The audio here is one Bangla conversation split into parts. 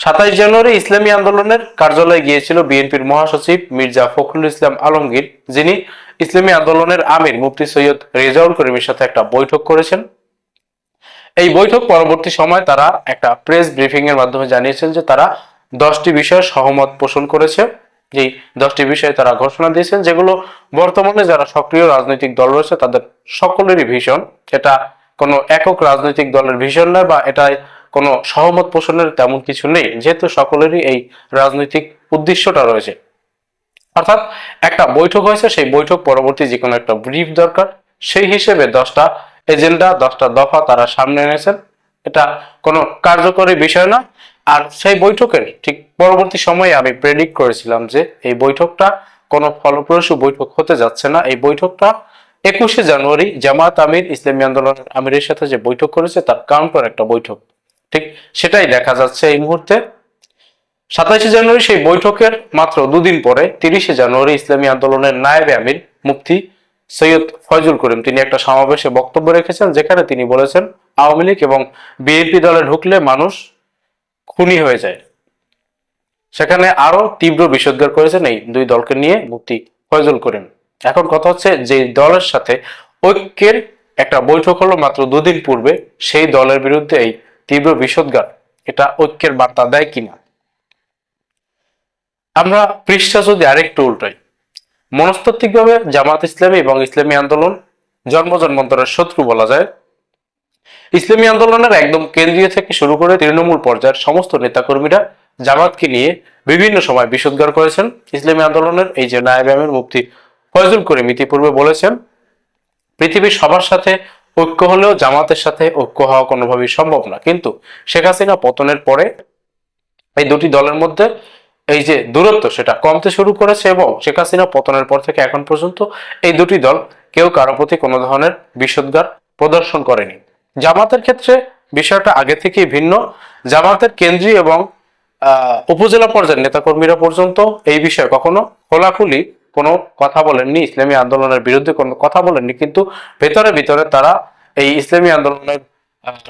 সাতাইশ জানুয়ারি ইসলামী আন্দোলনের কার্যালয়ে গিয়েছিল বিএনপির মহাসচিব মির্জা ফখরুল ইসলাম আলমগীর, যিনি ইসলামী আন্দোলনের আমির মুফতি সৈয়দ রেজাউল করিমের সাথে একটা বৈঠক করেছেন। এই বৈঠক পরবর্তী সময় তারা একটা প্রেস ব্রিফিং এর মাধ্যমে জানিয়েছেন যে তারা দশটি বিষয়ে সহমত পোষণ করেছে। যেই দশটি বিষয়ে তারা ঘোষণা দিয়েছেন, যেগুলো বর্তমানে যারা সক্রিয় রাজনৈতিক দল রয়েছে, তাদের সকলেরই ভীষণ। এটা কোনো একক রাজনৈতিক দলের ভীষণ নয় বা এটা কোনো সহমত পোষণের তেমন কিছু নেই, যেহেতু সকলেরই এই রাজনৈতিক উদ্দেশ্যটা রয়েছে। অর্থাৎ একটা বৈঠক হয়েছে, সেই বৈঠক পরবর্তী যে কোনো একটা ব্রিফ দরকার। সেই হিসেবে দশটা এজেন্ডা, দশটা দফা তারা সামনে এনেছেন। এটা কোনো কার্যকরী বিষয় না। আর সেই বৈঠকের ঠিক পরবর্তী সময়ে আমি প্রেডিক্ট করেছিলাম যে এই বৈঠকটা কোনো ফলপ্রসূ বৈঠক হতে যাচ্ছে না। এই বৈঠকটা একুশে জানুয়ারি জামাত আমির, ইসলামী আন্দোলনের আমিরের সাথে যে বৈঠক করেছে, তার কাউন্টার একটা বৈঠক। ঠিক সেটাই দেখা যাচ্ছে এই মুহূর্তে। সাতাশে জানুয়ারি সেই বৈঠকের মাত্র দুদিন পরে তিরিশে জানুয়ারি ইসলামী আন্দোলনের নায়েবে আমির মুফতি সৈয়দ ফয়জুল করিম তিনি একটা সমাবেশে বক্তব্য রেখেছেন যেখানে তিনি বলেছেন, আওয়ামী লীগ এবং বিএনপি দলে ঢুকলে মানুষ খুনি হয়ে যায়। সেখানে আরও তীব্র বিষোদ্গার করেছেন এই দুই দলকে নিয়ে মুফতি ফয়জুল করিম। এখন কথা হচ্ছে যে দলের সাথে ঐক্যের একটা বৈঠক হলো মাত্র দুদিন পূর্বে, সেই দলের বিরুদ্ধে এই তীব্র বিষোদ্গার এটা ঐক্যের বার্তা দেয় কিনা? আমরা পৃষ্ঠা যদি আরেকটু উল্টাই। মনস্তাত্ত্বিকভাবে জামাত ইসলামী এবং ইসলামী আন্দোলন জন্ম জন্মান্তরের শত্রু বলা যায়। ইসলামী আন্দোলনের একদম কেন্দ্রীয় থেকে শুরু করে তৃণমূল পর্যায়ের সমস্ত নেতাকর্মীরা জামাতকে নিয়ে বিভিন্ন সময় বিষোদ্গার করেছেন। ইসলামী আন্দোলনের এই যে নায়েব মুফতি ফয়জুল করিম ইতিপূর্বে বলেছেন, পৃথিবীর সবার সাথে ঐক্য হলেও জামাতের সাথে ঐক্য হওয়া কোনোভাবেই সম্ভব না। কিন্তু শেখ হাসিনা পতনের পরে এই দুটি দলের মধ্যে এই যে দূরত্ব, সেটা কমতে শুরু করেছে এবং শেখ হাসিনা পতনের পর থেকে এখন পর্যন্ত এই দুটি দল কেউ কারও প্রতি কোনো ধরনের বিষোদ্গার প্রদর্শন করেনি। জামাতের ক্ষেত্রে বিষয়টা আগে থেকেই ভিন্ন। জামাতের কেন্দ্রীয় এবং উপজেলা পর্যায়ের নেতাকর্মীরা পর্যন্ত এই বিষয়ে কখনো খোলাখুলি কোনো কথা বলেননি, ইসলামী আন্দোলনের বিরুদ্ধে কোনো কথা বলেননি, কিন্তু ভেতরে ভিতরে তারা এই ইসলামী আন্দোলনের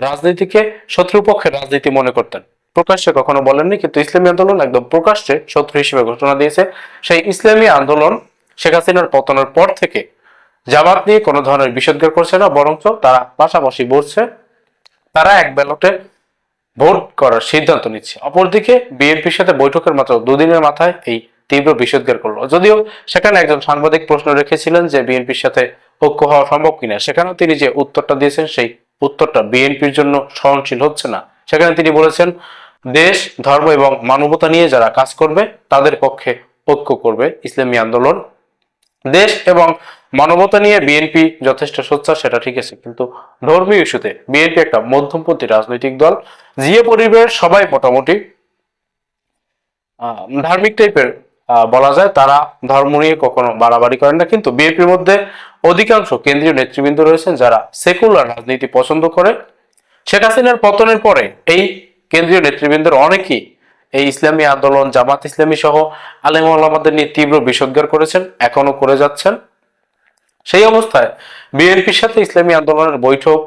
রাজনীতিকে শত্রুপক্ষের রাজনীতি মনে করতেন। প্রকাশ্যে কখনো বলেননি, কিন্তু ইসলামী আন্দোলন একদম প্রকাশ্যে শত্রু হিসেবে ঘোষণা দিয়েছে। সেই ইসলামী আন্দোলন শেখ হাসিনার পতনের পর থেকে জামাত নিয়ে কোনো ধরনের বিষোদ্গার করছে না, বরঞ্চ তারা পাশাপাশি বলছে, তারা এক ব্যালটে ভোট করার সিদ্ধান্ত নিচ্ছে। অপরদিকে বিএনপির সাথে বৈঠকের মাত্র দুদিনের মাথায় এই তীব্র বিষোদ্গার করল। যদিও সেখানে একজন সাংবাদিক প্রশ্ন রেখেছিলেন যে বিএনপির সাথে ঐক্য হওয়া সম্ভব কিনা, সেখানেও তিনি যে উত্তরটা দিয়েছেন সেই উত্তরটা বিএনপির জন্য সহনশীল হচ্ছে না। সেখানে তিনি বলেছেন, দেশ, ধর্ম এবং মানবতা নিয়ে যারা কাজ করবে, তাদের পক্ষে ঐক্য করবে ইসলামী আন্দোলন। দেশ এবং মানবতা নিয়ে বিএনপি যথেষ্ট সোচ্চার, সেটা ঠিক আছে। কিন্তু ধর্মীয় ইস্যুতে বিএনপি একটা মধ্যমপন্থী রাজনৈতিক দল জিএ পরিবেশ সবাই মোটামুটি ধার্মিক টাইপের বলা যায় তারা ধর্ম নিয়ে কখনো বাড়াবাড়ি করেন না। কিন্তু বিএনপির মধ্যে অধিকাংশ কেন্দ্রীয় নেতৃবৃন্দ রয়েছেন যারা সেকুলার রাজনীতি পছন্দ করে শেখ হাসিনার পতনের পরে এই কেন্দ্রীয় নেতৃবৃন্দের অনেকেই এই ইসলামী আন্দোলন, জামাত ইসলামী সহ আলেম আলামাদের নিয়ে তীব্র বিষোদ্গার করেছেন এখনও করে যাচ্ছেন। সেই অবস্থায় বিএনপির সাথে ইসলামী আন্দোলনের বৈঠক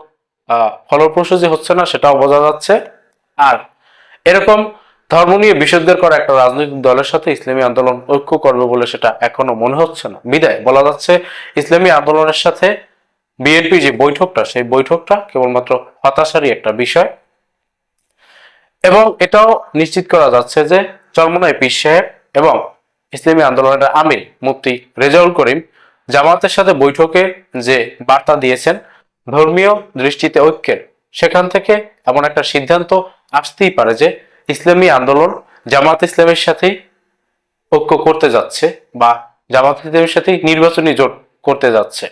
ফলপ্রসূ যে হচ্ছে না সেটাও বোঝা যাচ্ছে। আর এরকম ধর্ম নিয়ে বিষোদ্গার করা একটা রাজনৈতিক দলের সাথে ইসলামী আন্দোলন ঐক্য করবে বলে সেটা এখনও মনে হচ্ছে না। বিদায়, বলা যাচ্ছে ইসলামী আন্দোলনের সাথে বিএনপি যে বৈঠকটা, সেই বৈঠকটা কেবলমাত্র হতাশারই একটা বিষয়। এবং এটাও নিশ্চিত করা যাচ্ছে যে চরমনায় পীর সাহেব এবং ইসলামী আন্দোলনের আমির মুফতি রেজাউল করিম জামাতের সাথে বৈঠকে যে বার্তা দিয়েছেন, ধর্মীয় দৃষ্টিতে ঐক্যের, সেখান থেকে এমন একটা সিদ্ধান্ত আসতেই পারে যে ইসলামী আন্দোলন জামাত ইসলামের সাথেই ঐক্য করতে যাচ্ছে বা জামাত ইসলামের সাথেই নির্বাচনী জোট করতে যাচ্ছে।